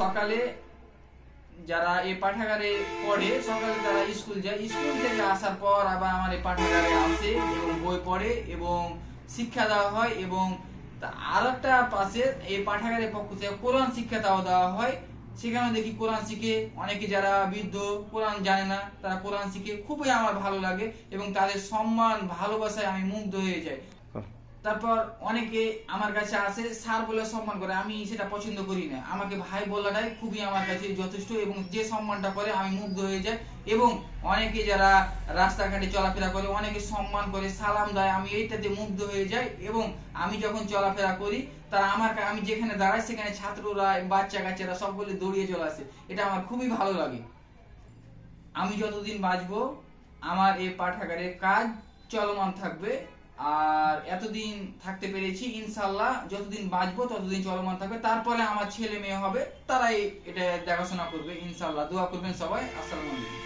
সকালে যারা এই পাঠাগারে পড়ে, সকালে তারা স্কুল যায়, স্কুল থেকে আসার পর আবার আমার এই পাঠাগারে আসে এবং বই পড়ে এবং শিক্ষা দেওয়া হয় এবং আর একটা পাশে এই পাঠাগারের পক্ষ থেকে কোরআন শিক্ষা দেওয়া দেওয়া হয়। সেখানে দেখি কোরআন শিখে অনেকে যারা বৃদ্ধ, কোরআন জানে না, তারা কোরআন শিখে খুবই আমার ভালো লাগে এবং তাদের সম্মান, ভালোবাসায় আমি মুগ্ধ হয়ে যাই। তারপর অনেকে আমার কাছে আসে স্যার বলে সম্মান করে, আমি সেটা পছন্দ করি না। আমাকে ভাই বলাটাই খুবই আমার কাছে যথেষ্ট এবং যে সম্মানটা করে আমি মুগ্ধ হয়ে যাই এবং অনেকে যারা রাস্তাঘাটে চলাফেরা করে, অনেকে সম্মান করে, সালাম দেয়, আমি এইটাতে মুগ্ধ হয়ে যাই এবং আমি যখন চলাফেরা করি, তারা আমার আমি যেখানে দাঁড়াই সেখানে ছাত্ররা, বাচ্চা কাচ্চারা সকলে দৌড়িয়ে চলে আসে। এটা আমার খুবই ভালো লাগে। আমি যতদিন বাঁচবো, আমার এই পাঠাগারের কাজ চলমান থাকবে। আর এতদিন থাকতে পেরেছি ইনশাল্লাহ যতদিন বাঁচবো, ততদিন চলমান থাকবে। তারপরে আমার ছেলে মেয়ে হবে, তারাই এটা দেখাশোনা করবে ইনশাল্লাহ দোয়া করবেন সবাই। আসসালামু আলাইকুম।